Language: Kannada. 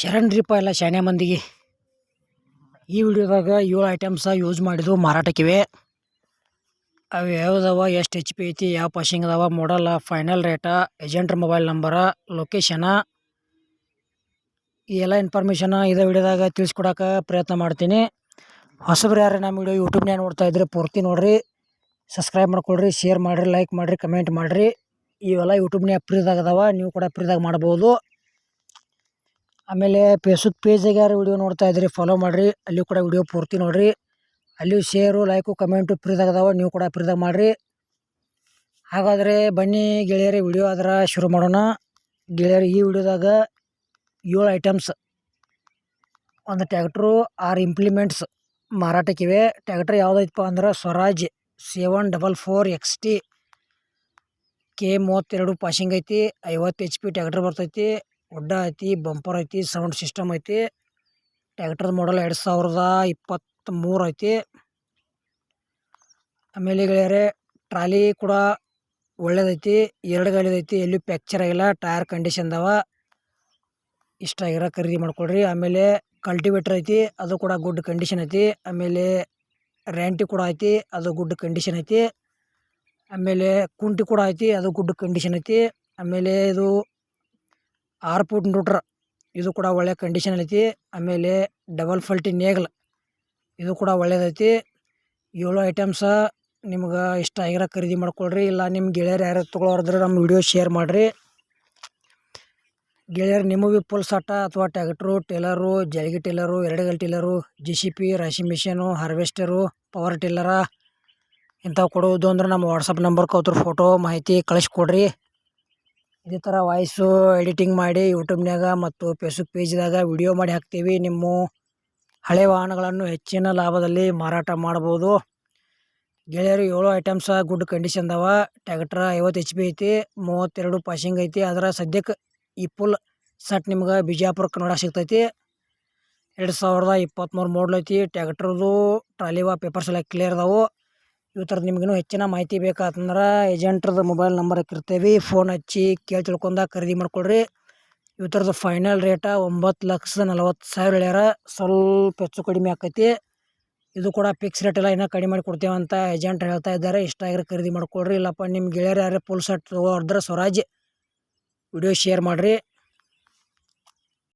ಶರಣ್ರಿಪ್ಪ ಎಲ್ಲ ಶಾನ್ಯ ಮಂದಿಗೆ. ಈ ವಿಡಿಯೋದಾಗ ಏಳು ಐಟಮ್ಸ ಯೂಸ್ ಮಾಡಿದ್ದು ಮಾರಾಟಕ್ಕಿವೆ. ಅವು ಯಾವುದವ, ಎಷ್ಟು ಎಚ್ ಪಿ ಐತಿ, ಯಾವ ಪಾಶಿಂಗ್ ಅದಾವ ಮಾಡಲ್ಲ ಫೈನಲ್ ರೇಟ ಏಜೆಂಟ್ರ ಮೊಬೈಲ್ ನಂಬರ ಲೊಕೇಶನ ಈ ಎಲ್ಲ ಇನ್ಫಾರ್ಮೇಷನ್ ಇದೇ ವಿಡಿಯೋದಾಗ ತಿಳಿಸ್ಕೊಡಕ್ಕೆ ಪ್ರಯತ್ನ ಮಾಡ್ತೀನಿ. ಹೊಸಬ್ರು ಯಾರು ನಮ್ಮ ವಿಡಿಯೋ ಯೂಟ್ಯೂಬ್ನೇ ನೋಡ್ತಾ ಇದ್ರೆ ಪೂರ್ತಿ ನೋಡಿರಿ. ಸಬ್ಸ್ಕ್ರೈಬ್ ಮಾಡ್ಕೊಳ್ರಿ ಶೇರ್ ಮಾಡಿರಿ ಲೈಕ್ ಮಾಡಿರಿ ಕಮೆಂಟ್ ಮಾಡಿರಿ. ಇವೆಲ್ಲ ಯೂಟ್ಯೂಬ್ನೇ ಫ್ರೀದಾಗ ಅದಾವ, ನೀವು ಕೂಡ ಫ್ರೀದಾಗ ಮಾಡ್ಬೋದು. ಆಮೇಲೆ ಫೇಸ್ಬುಕ್ ಪೇಜಿಗೆ ಯಾರು ವಿಡಿಯೋ ನೋಡ್ತಾ ಇದ್ರಿ ಫಾಲೋ ಮಾಡಿರಿ. ಅಲ್ಲಿ ಕೂಡ ವೀಡಿಯೋ ಪೂರ್ತಿ ನೋಡಿರಿ. ಅಲ್ಲಿ ಶೇರು ಲೈಕು ಕಮೆಂಟು ಫ್ರೀದಾಗ ಅದಾವ, ನೀವು ಕೂಡ ಫ್ರೀದಾಗ ಮಾಡಿರಿ. ಹಾಗಾದರೆ ಬನ್ನಿ ಗೆಳೆಯರಿ ವಿಡಿಯೋ ಆದ್ರೆ ಶುರು ಮಾಡೋಣ. ಗೆಳೆಯರು, ಈ ವಿಡಿಯೋದಾಗ ಏಳು ಐಟಮ್ಸ್ ಒಂದು ಟ್ಯಾಕ್ಟ್ರು ಆರು ಇಂಪ್ಲಿಮೆಂಟ್ಸ್ ಮಾರಾಟಕ್ಕಿವೆ. ಟ್ಯಾಕ್ಟ್ರ್ ಯಾವುದೈತಪ್ಪ ಅಂದ್ರೆ Swaraj seven double four X T K ಮೂವತ್ತೆರಡು ಪಾಸಿಂಗ್ ಐತಿ, ಐವತ್ತು ಎಚ್ ಪಿ ಟ್ಯಾಕ್ಟ್ರ್ ಬರ್ತೈತಿ. ಒಡ್ಡ ಐತಿ, ಬಂಪರ್ ಐತಿ, ಸೌಂಡ್ ಸಿಸ್ಟಮ್ ಐತಿ. ಟ್ಯಾಕ್ಟರ್ ಮಾಡಲ್ ಎರಡು ಸಾವಿರದ ಇಪ್ಪತ್ತ್ಮೂರು ಐತಿ. ಆಮೇಲೆ ಗೆಳೆಯರೆ, ಟ್ರಾಲಿ ಕೂಡ ಒಳ್ಳೇದೈತಿ, ಎರಡು ಗಾಲಿದೈತಿ ಎಲ್ಲೂ ಪ್ಯಾಕ್ಚರ್ ಆಗಿಲ್ಲ, ಟೈರ್ ಕಂಡೀಷನ್ ಅದಾವ. ಇಷ್ಟ ಆಗಿರೋ ಖರೀದಿ ಮಾಡ್ಕೊಳ್ರಿ. ಆಮೇಲೆ ಕಲ್ಟಿವೇಟ್ರ್ ಐತಿ, ಅದು ಕೂಡ ಗುಡ್ ಕಂಡೀಷನ್ ಐತಿ. ಆಮೇಲೆ ರ್ಯಾಂಟಿ ಕೂಡ ಐತಿ, ಅದು ಗುಡ್ ಕಂಡೀಷನ್ ಐತಿ. ಆಮೇಲೆ ಕುಂಟಿ ಕೂಡ ಐತಿ, ಅದು ಗುಡ್ ಕಂಡೀಷನ್ ಐತಿ. ಆಮೇಲೆ ಇದು ಆರು ಫೂಟ್ ನೂಟ್ರ ಇದು ಕೂಡ ಒಳ್ಳೆ ಕಂಡೀಷನ್ ಐತಿ. ಆಮೇಲೆ ಡಬಲ್ ಫಲ್ಟಿ ನೇಗಲ್. ಇದು ಕೂಡ ಒಳ್ಳೆಯದೈತಿ ಏಳು ಐಟಮ್ಸ ನಿಮ್ಗೆ ಇಷ್ಟ ಆಗಿರೋ ಖರೀದಿ ಮಾಡ್ಕೊಳ್ರಿ. ಇಲ್ಲ ನಿಮ್ಮ ಗೆಳೆಯರು ಯಾರು ತೊಗೊಳೋರಿದ್ರೆ ನಮ್ಮ ವಿಡಿಯೋ ಶೇರ್ ಮಾಡಿರಿ. ಗೆಳೆಯರು ನಿಮಗೆ ಪುಲ್ ಸಟ್ಟ ಅಥವಾ ಟ್ಯಾಕ್ಟ್ರು ಟೇಲರು ಜಲ್ಗಿ ಟೇಲರು ಎರಡುಗಲ್ ಟೇಲರು ಜೆ ಸಿ ಪಿ ರಾಶಿ ಮಿಷಿನು ಹಾರ್ವೆಸ್ಟರು ಪವರ್ ಟೇಲರ ಇಂಥವು ಕೊಡೋದು ಅಂದ್ರೆ ನಮ್ಮ ವಾಟ್ಸಪ್ ನಂಬರ್ಗೆ ಅವ್ರ ಫೋಟೋ ಮಾಹಿತಿ ಕಳಿಸ್ಕೊಡ್ರಿ ಇದೇ ಥರ ವಾಯ್ಸು ಎಡಿಟಿಂಗ್ ಮಾಡಿ ಯೂಟ್ಯೂಬ್ನ್ಯಾಗ ಮತ್ತು ಫೇಸ್ಬುಕ್ ಪೇಜ್ದಾಗ ವಿಡಿಯೋ ಮಾಡಿ ಹಾಕ್ತೀವಿ. ನಿಮ್ಮ ಹಳೆ ವಾಹನಗಳನ್ನು ಹೆಚ್ಚಿನ ಲಾಭದಲ್ಲಿ ಮಾರಾಟ ಮಾಡ್ಬೋದು. ಗೆಳೆಯರು ಏಳು ಐಟಮ್ಸ ಗುಡ್ ಕಂಡೀಷನ್ ಅದಾವ. ಟ್ಯಾಕ್ಟ್ರ ಐವತ್ತು ಎಚ್ ಪಿ ಐತಿ, ಮೂವತ್ತೆರಡು ಪಾಸಿಂಗ್ ಐತಿ. ಅದರ ಸದ್ಯಕ್ಕೆ ಈ ಫುಲ್ ಸಟ್ ನಿಮ್ಗೆ ಬಿಜಾಪುರ, ಕನ್ನಡ ಸಿಗ್ತೈತಿ. ಎರಡು ಸಾವಿರದ ಇಪ್ಪತ್ತ್ಮೂರು ಐತಿ. ಟ್ಯಾಕ್ಟ್ರದು ಟ್ರಾಲಿವ ಪೇಪರ್ಸ್ ಎಲ್ಲ ಕ್ಲಿಯರ್ ಅದಾವು. ಇವು ಥರದ್ದು ನಿಮ್ಗಿನ್ನೂ ಹೆಚ್ಚಿನ ಮಾಹಿತಿ ಬೇಕಾತಂದ್ರೆ ಏಜೆಂಟ್ರದ್ದು ಮೊಬೈಲ್ ನಂಬರ್ ಹಾಕಿರ್ತೀವಿ. ಫೋನ್ ಹಚ್ಚಿ ಕೇಳಿ ತಿಳ್ಕೊಂಡ ಖರೀದಿ ಮಾಡ್ಕೊಳ್ರಿ. ಥರದ್ದು ಫೈನಲ್ ರೇಟ ಒಂಬತ್ತು ಲಕ್ಷದ ನಲವತ್ತು ಸಾವಿರ ಹೇಳ್ಯಾರ. ಸ್ವಲ್ಪ ಹೆಚ್ಚು ಕಡಿಮೆ ಆಕೈತಿ. ಇದು ಕೂಡ ಫಿಕ್ಸ್ ರೇಟ್ ಎಲ್ಲ ಇನ್ನೂ ಕಡಿಮೆ ಮಾಡಿ ಅಂತ ಏಜೆಂಟ್ ಹೇಳ್ತಾ ಇದ್ದಾರೆ. ಇಷ್ಟ ಆಗಿರೋ ಖರೀದಿ ಮಾಡ್ಕೊಳ್ರಿ. ಇಲ್ಲಪ್ಪ ನಿಮ್ಮ ಗೆಳೆಯರು ಯಾರೇ ಪುಲ್ ಸೆಟ್ ತೊಗೊಳಿದ್ರೆ ಸ್ವರಾಜ್, ವಿಡಿಯೋ ಶೇರ್ ಮಾಡಿರಿ.